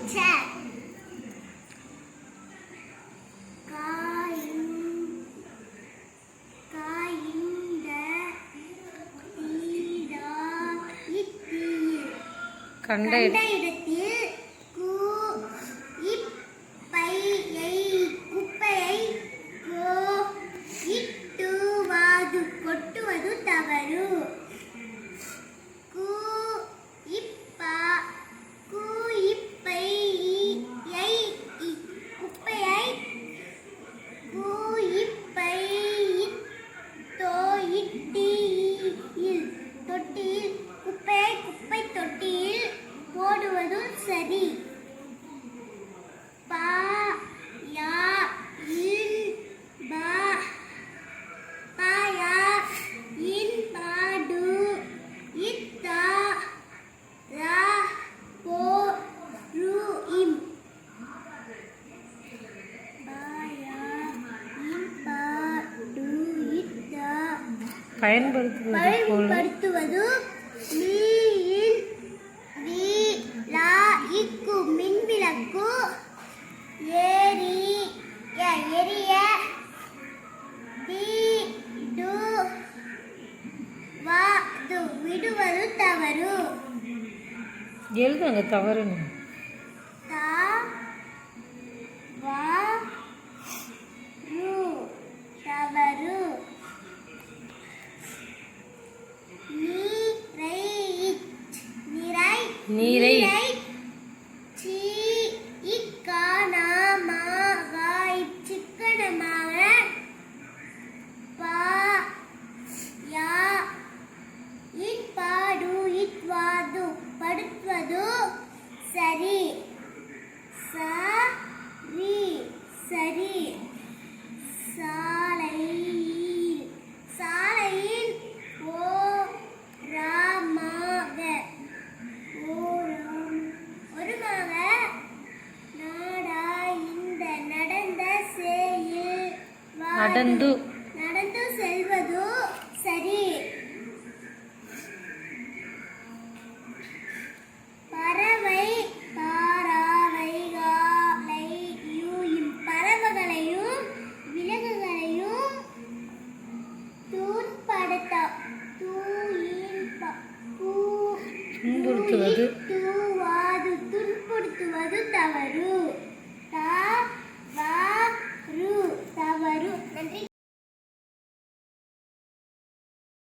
Teacher கண்ட இடத்தில் பயன்படுத்துவது மின்விளக்கு எரிய எரிய வீடு வாது விடுவது தவறு. எழுதுங்க தவறுன்னு தா வா நீரை காணாமா சிக்கனமா நடந்து நடந்து செல்வது சரி. பறவை தாராவைகளையும் பறவைகளையும் விலங்குகளையும் தூண்படுத்த துன்புறுத்துவது. துன்புறுத்துவது தவறு.